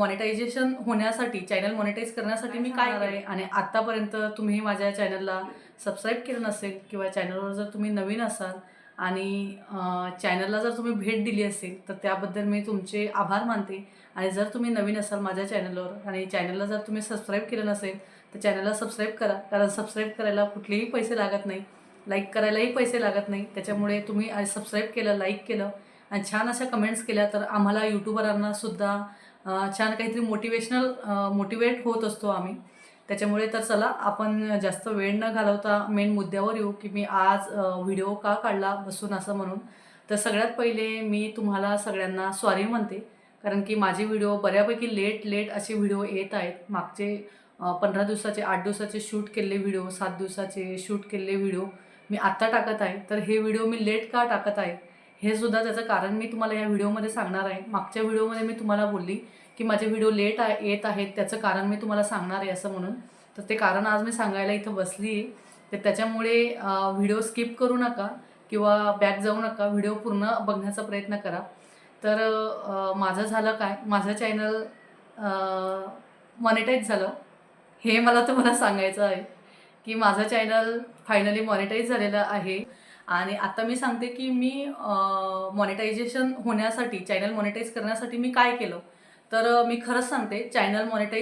Monetisation होण्यासाठी channel monetize करण्यासाठी मी काय आहे? आणि आत्तापर्यंत तुम्ही माझ्या चॅनलला सबस्क्राईब केलं नसेल किंवा चॅनलवर जर तुम्ही नवीन असाल आणि चॅनलला जर तुम्ही भेट दिली असेल तर त्याबद्दल मी तुमचे आभार मानते. आणि जर तुम्ही नवीन असाल माझ्या चॅनलवर आणि चॅनलला जर तुम्ही सबस्क्राईब केलं नसेल तर चॅनलला सबस्क्राईब करा. कारण सबस्क्राईब करायला कुठलेही पैसे लागत नाही. लाईक करायलाही पैसे लागत नाही. त्याच्यामुळे तुम्ही सबस्क्राईब केलं लाईक केलं आणि छान अशा कमेंट्स केल्या तर आम्हाला यूट्यूबरांना सुद्धा अं, छान काहीतरी मोटिवेशनल मोटिवेट होत असतो आम्ही. त्याच्यामुळे तर चला आपण जास्त वेळ न घालवता मेन मुद्द्यावर येऊ की मी आज व्हिडिओ का काढला बसून असं म्हणून. तर सगळ्यात पहिले मी तुम्हाला सगळ्यांना सॉरी म्हणते. कारण की माझे व्हिडिओ बऱ्यापैकी लेट लेट असे व्हिडिओ येत आहेत. मागचे पंधरा दिवसाचे आठ दिवसाचे शूट केलेले व्हिडिओ सात दिवसाचे शूट केलेले व्हिडिओ मी आत्ता टाकत आहे. तर हे व्हिडिओ मी लेट का टाकत आहे? हे सुद्धा त्याचं कारण मी तुम्हाला या व्हिडिओमध्ये सांगणार आहे. मागच्या व्हिडिओमध्ये मी तुम्हाला बोलली की माझे व्हिडिओ लेट आहे येत आहेत त्याचं कारण मी तुम्हाला सांगणार आहे असं म्हणून. तर ते कारण आज मी सांगायला इथं बसली आहे. तर त्याच्यामुळे व्हिडिओ स्किप करू नका किंवा बॅक जाऊ नका. व्हिडिओ पूर्ण बघण्याचा प्रयत्न करा. तर माझं झालं काय? माझं चॅनल मॉनिटाईज झालं. हे मला तुम्हाला सांगायचं आहे की माझं चॅनल फायनली मॉनिटाईज झालेलं आहे. आणि आता मी सांगते की मी मॉनिटायझेशन होण्यासाठी चॅनल मॉनिटाईज करण्यासाठी मी काय केलं? तर मी खरंच सांगते चॅनल मॉनिटाईज